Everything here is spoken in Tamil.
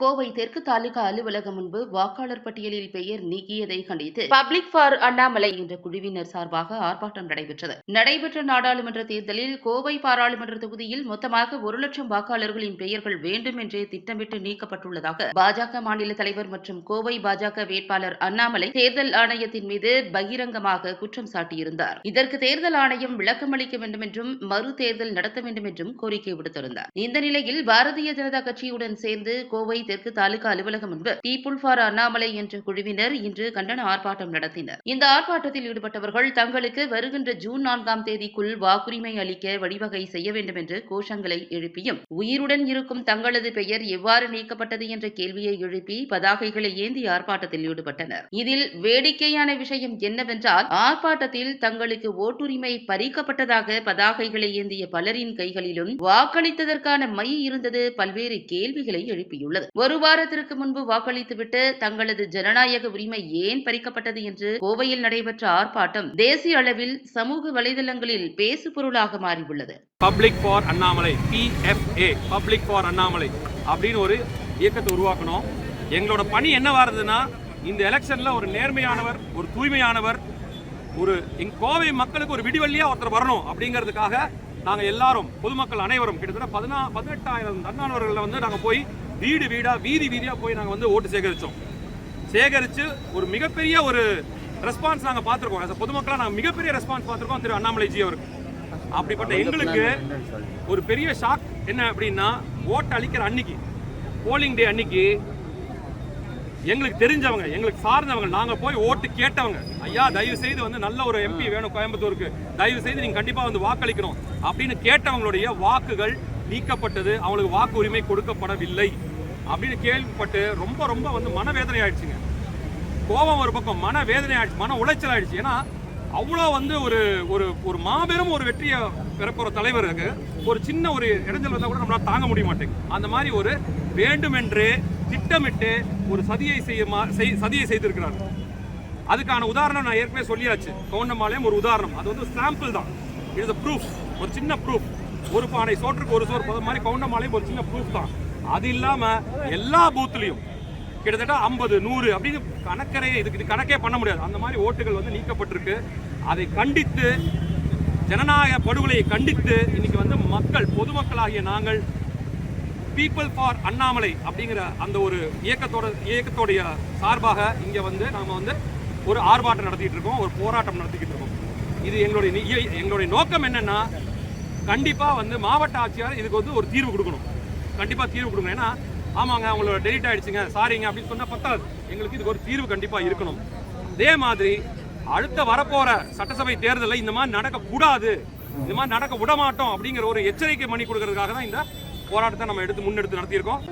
கோவை தெற்கு தாலுகா அலுவலகம் முன்பு வாக்காளர் பட்டியலில் பெயர் நீக்கியதை கண்டித்து பப்ளிக் ஃபார் அண்ணாமலை என்ற குழுவினர் சார்பாக ஆர்ப்பாட்டம் நடைபெற்றது. நடைபெற்ற நாடாளுமன்ற தேர்தலில் கோவை பாராளுமன்ற தொகுதியில் மொத்தமாக ஒரு லட்சம் வாக்காளர்களின் பெயர்கள் வேண்டும் என்றே திட்டமிட்டு நீக்கப்பட்டுள்ளதாக பாஜக மாநில தலைவர் மற்றும் கோவை பாஜக வேட்பாளர் அண்ணாமலை தேர்தல் ஆணையத்தின் மீது பகிரங்கமாக குற்றம் சாட்டியிருந்தார். இதற்கு தேர்தல் ஆணையம் விளக்கமளிக்க வேண்டும் என்றும் மறு தேர்தல் நடத்த வேண்டும் என்றும் கோரிக்கை விடுத்திருந்தார். இந்த நிலையில் பாரதிய ஜனதா கட்சியுடன் சேர்ந்து கோவை தெற்கு தாலுகா அலுவலகம் முன்பு பீப்புள் ஃபார் அண்ணாமலை என்ற குழுவினர் இன்று கண்டன ஆர்ப்பாட்டம் நடத்தினர். இந்த ஆர்ப்பாட்டத்தில் ஈடுபட்டவர்கள் தங்களுக்கு வருகின்ற ஜூன் நான்காம் தேதிக்குள் வாக்குரிமை அளிக்க வழிவகை செய்ய வேண்டும் என்று கோஷங்களை எழுப்பியும் உயிருடன் இருக்கும் தங்களது பெயர் எவ்வாறு நீக்கப்பட்டது என்ற கேள்வியை எழுப்பி பதாகைகளை ஏந்தி ஆர்ப்பாட்டத்தில் ஈடுபட்டனர். இதில் வேடிக்கையான விஷயம் என்னவென்றால் ஆர்ப்பாட்டத்தில் தங்களுக்கு ஓட்டுரிமை பறிக்கப்பட்டதாக பதாகைகளை ஏந்திய பலரின் கைகளிலும் வாக்களித்ததற்கான மை இருந்தது பல்வேறு கேள்விகளை எழுப்பியுள்ளது. ஒரு வாரத்திற்கு முன்பு வாக்களித்துவிட்டு தங்களது ஜனநாயக உரிமை ஏன் பறிக்கப்பட்டது என்று கோவையில் நடைபெற்ற ஆர்ப்பாட்டம் தேசிய அளவில் சமூக வலைதளங்களில் பேசு பொருளாக மாறியுள்ளது public for Annamalai PFA public for Annamalai அப்படின்னு ஒரு இயக்கத்தை உருவாக்கணும். எங்களோட பணி என்ன வருதுன்னா இந்த எலெக்ஷன்ல ஒரு நேர்மையானவர் ஒரு தூய்மையானவர் ஒரு எங் கோவை மக்களுக்கு ஒரு விடிவெள்ளியா ஒருத்தர் வரணும் அப்படிங்கிறதுக்காக நாங்கள் எல்லாரும் பொதுமக்கள் அனைவரும் கிட்டத்தட்ட பதினா பதினெட்டாயிரம் தன்னானவர்களை வந்து நாங்கள் போய் வீடு வீடா வீதி வீதியா போய் நாங்க வந்து ஓட்டு சேகரிச்சோம். சேகரிச்சு ஒரு மிகப்பெரிய ஒரு ரெஸ்பான்ஸ் நாங்க பார்த்திருக்கோம். As a பொதுமக்களா நாங்க மிகப்பெரிய ரெஸ்பான்ஸ் பார்த்திருக்கோம் திரு அண்ணாமலைஜி அவருக்கு. அப்படிப்பட்ட எங்களுக்கு ஒரு பெரிய ஷாக் என்ன அப்படின்னா ஓட்டு அளிக்கிற அன்னைக்கு போலிங் டே அன்னைக்கு எங்களுக்கு தெரிஞ்சவங்க எங்களுக்கு சார்ந்தவங்க நாங்க போய் ஓட்டு கேட்டவங்க ஐயா தயவு செய்து வந்து நல்ல ஒரு எம்பி வேணும் கோயம்புத்தூருக்கு. தயவு செய்து நீங்க கண்டிப்பா வந்து வாக்களிக்கணும். அப்படின்னு கேட்டவங்களுடைய வாக்குகள் நீக்கப்பட்டது அவங்களுக்கு வாக்கு உரிமை கொடுக்கப்படவில்லை அப்படின்னு கேள்விப்பட்டு ரொம்ப ரொம்ப வந்து மனவேதனை ஆயிடுச்சுங்க. கோபம் ஒரு பக்கம் மன வேதனை ஆயிடுச்சு மன உளைச்சல் ஆயிடுச்சு. ஏன்னா அவ்வளோ வந்து ஒரு ஒரு ஒரு மாபெரும் ஒரு வெற்றியை பெறப்போற தலைவருக்கு ஒரு சின்ன ஒரு இடைஞ்சல் வந்தால் கூட நம்மளால் தாங்க முடிய மாட்டேங்குது. அந்த மாதிரி ஒரு வேண்டுமென்றே திட்டமிட்டு ஒரு சதியை செய்ய மா- செய்- சதியை செய்திருக்கிறார். அதுக்கான உதாரணம் நான் ஏற்கனவே சொல்லியாச்சு. கவுண்டம்பாளையம் ஒரு உதாரணம். அது வந்து சாம்பிள் தான். இது ப்ரூஃப் ஒரு சின்ன ப்ரூஃப் ஒரு பானை சோற்றுக்கு ஒரு சோறு அது மாதிரி கவுண்டம்பாளையம் ஒரு சின்ன ப்ரூஃப் தான். அது இல்லாமல் எல்லா பூத்துலேயும் கிட்டத்தட்ட ஐம்பது நூறு அப்படின்னு கணக்கரையே இதுக்கு இது கணக்கே பண்ண முடியாது. அந்த மாதிரி ஓட்டுகள் வந்து நீக்கப்பட்டிருக்கு. அதை கண்டித்து ஜனநாயக படுகொலையை கண்டித்து இன்னைக்கு வந்து மக்கள் பொதுமக்களாகிய நாங்கள் பீப்புள் ஃபார் அண்ணாமலை அப்படிங்கிற அந்த ஒரு இயக்கத்தோட இயக்கத்தோடைய சார்பாக இங்கே வந்து நாம் வந்து ஒரு ஆர்ப்பாட்டம் நடத்திக்கிட்டு இருக்கோம் ஒரு போராட்டம் நடத்திக்கிட்டு இருக்கோம். இது எங்களுடைய எங்களுடைய நோக்கம் என்னென்னா கண்டிப்பாக வந்து மாவட்ட ஆட்சியார் இதுக்கு வந்து ஒரு தீர்வு கொடுக்கணும். கண்டிப்பாக தீர்வு கொடுக்கணும். ஏன்னா ஆமாங்க அவங்களோட டெலிட் ஆகிடுச்சிங்க சாரிங்க அப்படின்னு சொன்னால் பத்தாது. எங்களுக்கு இதுக்கு ஒரு தீர்வு கண்டிப்பாக இருக்கணும். அதே மாதிரி அடுத்த வரப்போகிற சட்டசபை தேர்தலில் இந்த மாதிரி நடக்கக்கூடாது இந்த மாதிரி நடக்க விடமாட்டோம் அப்படிங்கிற ஒரு எச்சரிக்கை மணி கொடுக்கறதுக்காக தான் இந்த போராட்டத்தை நம்ம எடுத்து முன்னெடுத்து நடத்தியிருக்கோம்.